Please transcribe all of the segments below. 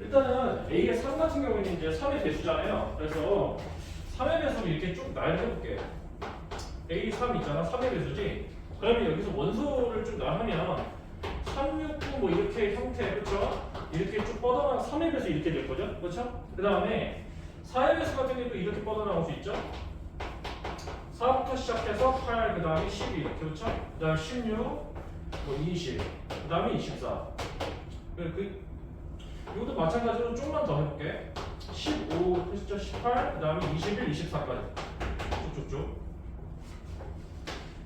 일단은 A의 3 같은 경우에는 이제 3의 배수잖아요. 그래서 3의 배수를 이렇게 쭉 나열해볼게요. A 3 있잖아. 3의 배수지. 그러면 여기서 원소를 쭉 나열하면 3, 6, 9 뭐 이렇게 형태 그렇죠? 이렇게 쭉 뻗어나 3의 배수 이렇게 될 거죠? 그렇죠? 그 다음에 4의 배수 같은 경우도 이렇게 뻗어나올 수 있죠? 4부터 시작해서 8, 그 다음에 12 이렇게 그렇죠? 그 다음에 16, 뭐 20, 그 다음에 24. 그, 그 이것도 마찬가지로 좀만 더 해볼게. 15, 그렇죠? 18, 그 다음에 21, 24까지 쭉쭉쭉.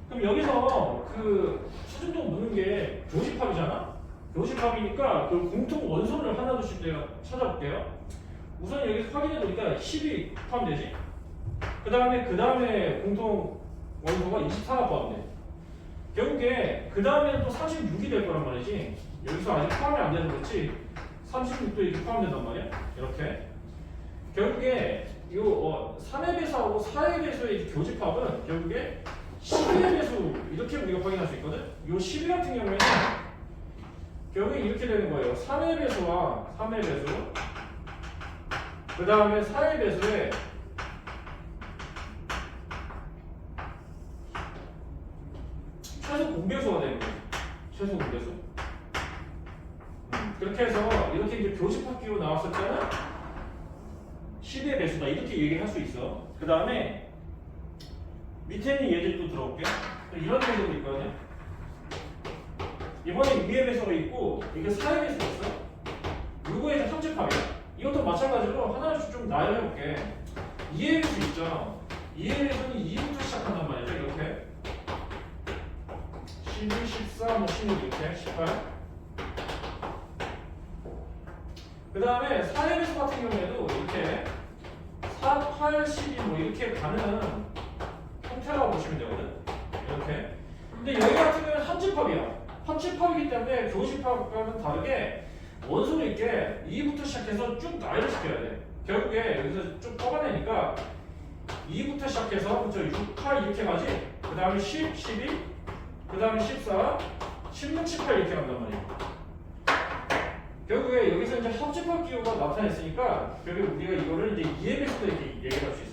그럼 여기서 그 수준도 묻는 게 교집합이잖아. 교집합이니까 그 공통 원소를 하나둘씩 내가 찾아볼게요. 우선 여기 확인해 보니까 10이 포함되지. 그 다음에 그 다음에 공통 원소가 24가 포함돼. 결국에 그 다음에는 또 36이 될 거란 말이지. 여기서 아직 포함이 안 돼서 그렇지. 36도 이렇게 포함된단 말이야. 이렇게. 결국에 이 어, 3의 배수하고 4의 배수의 교집합은 결국에 12의 배수 이렇게 우리가 확인할 수 있거든. 이12 같은 경우에는 결국에 이렇게 되는 거예요. 3의 배수와 3의 배수 그 다음에 4의 배수에 최소 공배수가 되는 거예요. 최소 공배수. 음, 그렇게 해서 교집합기로 나왔을 때는 10의 배수다 이렇게 얘기할 수 있어. 그 다음에 밑에 있는 예들 또 들어볼게. 이런 예들도 있거든요. 이번에 2의 배수가 있고 이게 4의 배수가 있어. 이거에 이제 합집합이야. 이것도 마찬가지로 하나씩 좀 나열해볼게. 2의 배수 있죠. 2의 배수는 2부터 시작한단 말이죠. 이렇게. 12, 14, 뭐16 이렇게 18. 그 다음에 4의 배수 같은 경우에도 이렇게 4, 8, 12 뭐 이렇게 가는 형태라고 보시면 되거든. 이렇게. 근데 여기 같은 경우는 합집합이야. 합집합이기 때문에 교집합과는 다르게 원소를 이렇게 2부터 시작해서 쭉 나열을 시켜야 돼. 결국에 여기서 쭉 뽑아내니까 2부터 시작해서 그쵸 6, 8 이렇게 가지. 그 다음에 10, 12, 그 다음에 14, 16, 18 이렇게 간단 말이야. 결국에 여기서 이제 합집합 기호가 나타냈으니까 결국 우리가 이거를 이제 2의 배수도 이렇게 얘기할 수 있어.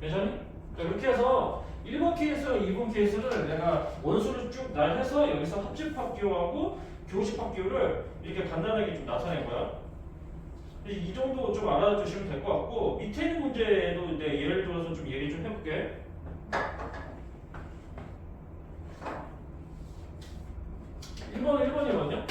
괜찮니? 자, 이렇게 해서 1번 케이스, 2번 케이스를 내가 원수를 쭉 나열해서 여기서 합집합 기호하고 교집합 기호를 이렇게 간단하게 좀 나타낸 거야. 이 정도 좀 알아두시면 될 것 같고 밑에 있는 문제도 이제 예를 들어서 좀 얘기 좀 해볼게. 1번은 1번이거든요.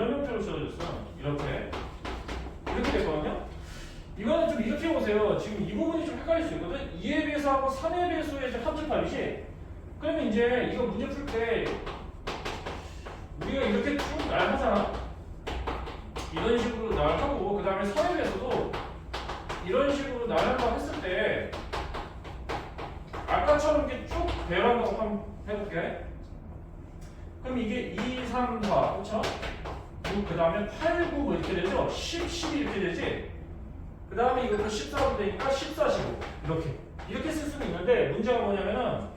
이런 형태로 써졌어. 이렇게. 이렇게 됐거든요. 이거는 좀 이렇게 보세요. 지금 이 부분이 좀 헷갈릴 수 있거든. 2의 배수하고 3의 배수의 이제 합집합이지. 그러면 이제 이거 문제 풀 때 우리가 이렇게 쭉 나열하잖아. 이런 식으로 나열하고 그 다음에 3의 배수도 이런 식으로 나열한다고 했을 때 아까처럼 이렇게 쭉 배열한다고 한번 해볼게. 그럼 이게 2, 3, 4, 그쵸? 그 다음에 8, 9 뭐 이렇게 되죠? 10, 12 이렇게 되지? 그 다음에 이것도 14로 되니까 14, 15 이렇게 이렇게 쓸 수는 있는데 문제가 뭐냐면은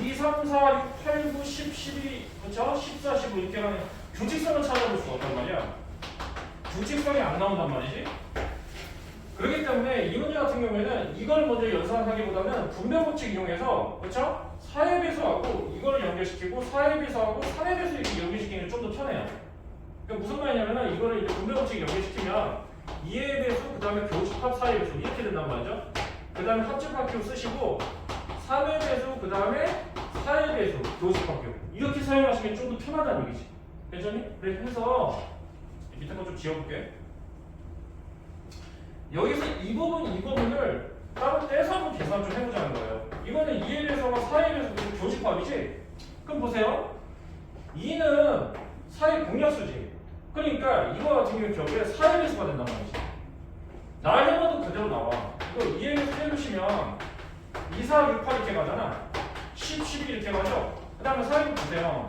2, 3, 4, 6, 8, 9, 10, 12 그쵸? 14, 15 이렇게 가는 규칙성을 찾아볼 수 없단 말이야 규칙성이 안 나온단 말이지 그렇기 때문에 이 문제 같은 경우에는 이걸 먼저 연산하기보다는 분배 법칙 이용해서 그렇죠? 4의 배수하고 이거를 연결시키고 4의 배수하고 3의 배수 이렇게 연결시키는 게 좀 더 편해요. 그러니까 무슨 말이냐면은 이거를 이제 분배 법칙 연결시키면 2의 배수 그다음에 교집합 4의 배수 이렇게 된단 말이죠. 그 다음에 합집합 교 쓰시고 3의 배수 그 다음에 4의 배수 교집합 교 이렇게 사용하시면 좀 더 편하다는 얘기지. 괜찮니? 그래서 밑에 거 좀 지워볼게. 여기서 이 부분, 이 부분을 따로 떼서 한번 계산 좀 해보자는 거예요. 이거는 2에 대해서가 4에 대해서 교집합이지? 그럼 보세요. 2는 4의 공약수지. 그러니까 이거 같은 경우에 결국에 4의 배수가 된단 말이지. 나열해봐도 그대로 나와. 이거 2에 대해서 해주시면 2, 4, 6, 8 이렇게 가잖아. 10, 12 이렇게 가죠? 그 다음에 4에 보세요.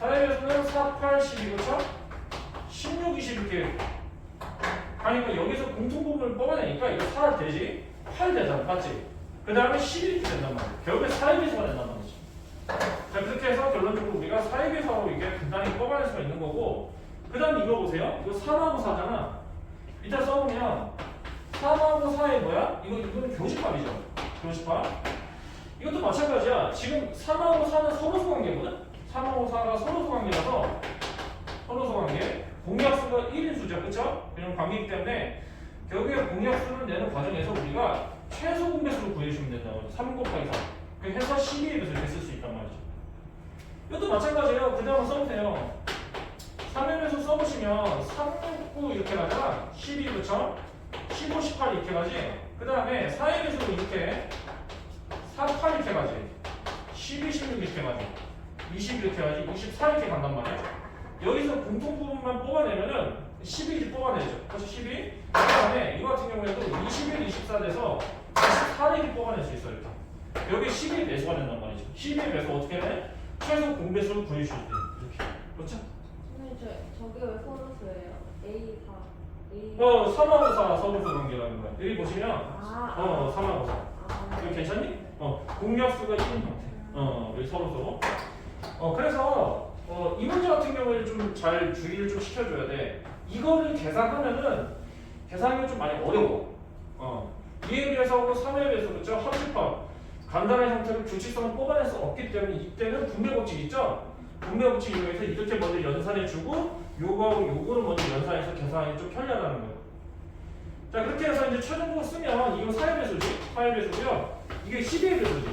4의 배수는 4, 8, 12, 그렇죠? 16, 20 이렇게 그러니까 여기서 공통 부분을 뽑아내니까 이거 4 되지? 8 되잖아, 맞지? 그 다음에 11 이렇게 된단 말이에요. 결국에 4의 배수가 된단 말이죠. 자, 그렇게 해서 결론적으로 우리가 4의 배수하고 이게 간단히 뽑아낼 수가 있는 거고, 그 다음 이거 보세요. 이거 3하고 4잖아. 이따 써보면 3하고 4의 뭐야? 이거, 이거는 교집합이죠. 교집합. 이것도 마찬가지야. 지금 3하고 4는 서로 소 관계거든? 3하고 4가 서로 소 관계라서 서로 소 관계. 공약수가 1인 수죠. 그쵸? 이런 관계이기 때문에 결국에 공약수를 내는 과정에서 우리가 최소 공배수를 구해주시면 된다고 하죠. 3 곱하기 3. 그렇게 해서 12의 배수를 쓸수 있단 말이죠. 이것도 마찬가지예요. 그 다음에 써보세요. 3의 배수 써보시면 3, 6, 9 이렇게 가잖아. 12, 그쵸? 15, 18 이렇게 가지. 그 다음에 4의 배수로 이렇게 4, 8 이렇게 가지. 12, 16 이렇게 가지. 20 이렇게 가지. 24 이렇게 간단 말이야. 여기서 공통 부분만 뽑아내면은 12를 뽑아내죠. 그래서 12. 그 다음에 이거 같은 경우에도 21, 24 돼서 24를 이렇게 뽑아낼 수 있어요. 일단. 여기 12의 배수가 된단 말이죠. 12의 배수 어떻게 해? 최소 공배수를 구해주셔야 돼요. 이렇게. 그렇죠? 저 저게 왜 서로수예요? A 4 A 어, 3하고 4 서로수 관계라는 거야. 여기 보시면 아, 어, 3하고 4. 아, 이거 괜찮니? 어, 공약수가 1인 형태. 어, 여기 서로서. 어, 그래서 어, 이 문제 같은 경우에 좀 잘 주의를 좀 시켜줘야 돼. 이거를 계산하면은 계산이 좀 많이 어려워. 어, 2에 비해서 3에 비해서 그렇죠? 합집합. 간단한 형태로 규칙성을 뽑아낼 수 없기 때문에 이때는 분배 법칙 있죠? 분배 법칙 이용해서 이렇게 먼저 연산해 주고 요거하고 요거를 먼저 연산해서 계산하기 좀 편리하다는 거예요. 자 그렇게 해서 이제 최종적으로 쓰면 이거 4의 배수지? 4의 배수고요. 이게 12의 배수지.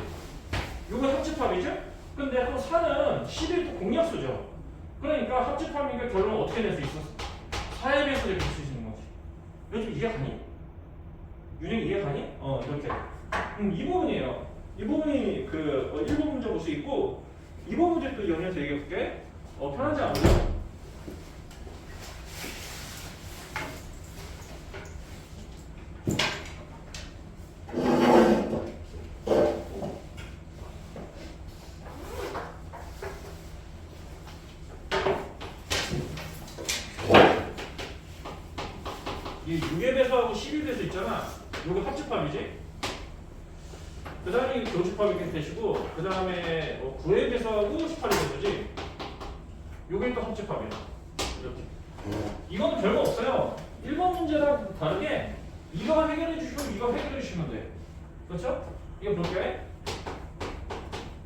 요거 합집합이죠? 근데 또 4는 11도 공약수죠. 그러니까 합집합이니까 결론 어떻게 낼 수 있어? 4의 배수를 이렇게 쓸수 있는 거지. 이거 좀 이해 가니? 윤행 이해 가니? 어 이렇게. 음, 이 부분이에요. 이 부분이 그 어, 1번 문제 볼 수 있고 2번 문제 또 연해서 얘기해 볼게. 어 편하지 않아요? 이 6의 배수하고 11 배수 있잖아. 요거 합집합이지? 그 다음에 교집합이 이렇게 되시고 그 다음에 어, 9의 배수하고 18의 배수지? 요게 또 합집합이야. 이렇게. 이건 별거 없어요. 1번 문제랑 다르게 이거 해결해 주시고 이거 해결해 주시면 돼. 그렇죠? 이거 볼게.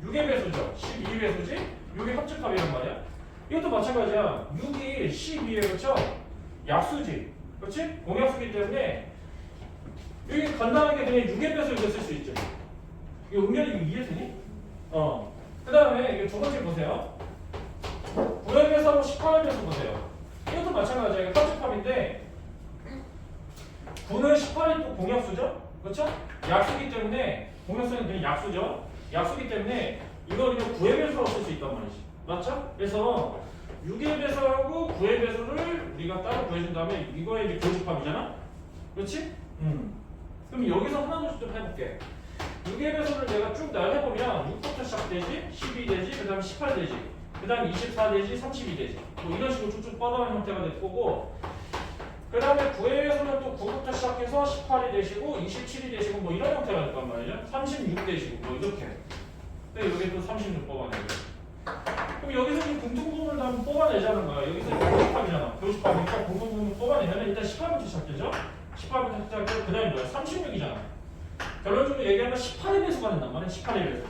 6의 배수죠. 12의 배수지? 요게 합집합이란 말이야. 이것도 마찬가지야. 6이 12에 그렇죠? 약수지. 그렇지? 공약수기 때문에 여기 간단하게 그냥 6의 배수 이거 쓸수 있죠. 이거 은별이 이거 이해되니? 어. 그 다음에 이거 두 번째 보세요. 9의 배수하고 18의 배수 보세요. 이것도 마찬가지야. 이거 합집합인데 9는 18이 또 공약수죠? 그렇죠? 약수기 때문에 공약수는 그냥 약수죠? 약수기 때문에 이거 그냥 9의 배수라고 쓸수 있단 말이지. 맞죠? 그래서 6의 배수하고 9의 배수를 우리가 따로 구해준 다음에 이거에 이제 교집합이잖아? 그렇지? 음. 그럼 여기서 하나 둘씩 좀 해볼게. 6의 배수를 내가 쭉 나열해보면 6부터 시작되지, 12 되지, 그 다음 18 되지, 그 다음 24 되지, 32 되지. 뭐 이런 식으로 쭉쭉 뻗어가는 형태가 될 거고, 그 다음에 9의 배수는 또 9부터 시작해서 18이 되시고, 27이 되시고, 뭐 이런 형태가 될 거란 말이죠. 36 되시고, 뭐 이렇게. 근데 여기 또 36 뽑아내고. 그럼 여기서 이 공통 부분을 한번 뽑아내자는 거야. 여기서 교집합이잖아. 교집합이니까 공통 부분 뽑아내면 일단 18부터 시작되죠? 18부터 시작되고, 그 다음에 뭐야? 36이잖아. 결론적으로 얘기하면 18의 배수가 된단 말이야. 18의 배수.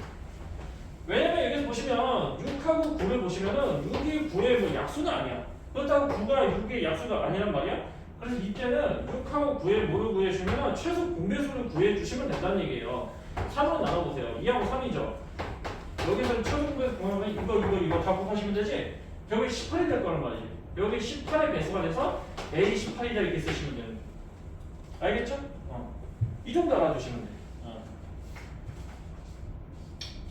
왜냐면 여기서 보시면 6하고 9를 보시면은 6이 9의 뭐 약수는 아니야. 그렇다고 9가 6의 약수가 아니란 말이야. 그래서 이때는 6하고 9의 뭐를 구해주시면 최소 공배수를 구해주시면 된다는 얘기예요. 3으로 나눠보세요. 2하고 3이죠. 여기서 최소 공배수 구하면 이거 이거 이거 다 곱하시면 되지. 결국에 18이 될 거란 말이지. 여기 18의 배수가 돼서 A 18이다 이렇게 쓰시면 거예요. 알겠죠? 어. 이 정도 알아두시면 돼. 어.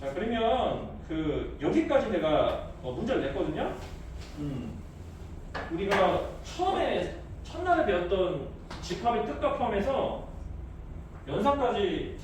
자 그러면 그 여기까지 내가 어, 문제를 냈거든요. 음. 우리가 처음에 첫날에 배웠던 집합의 특가 포함해서 연산까지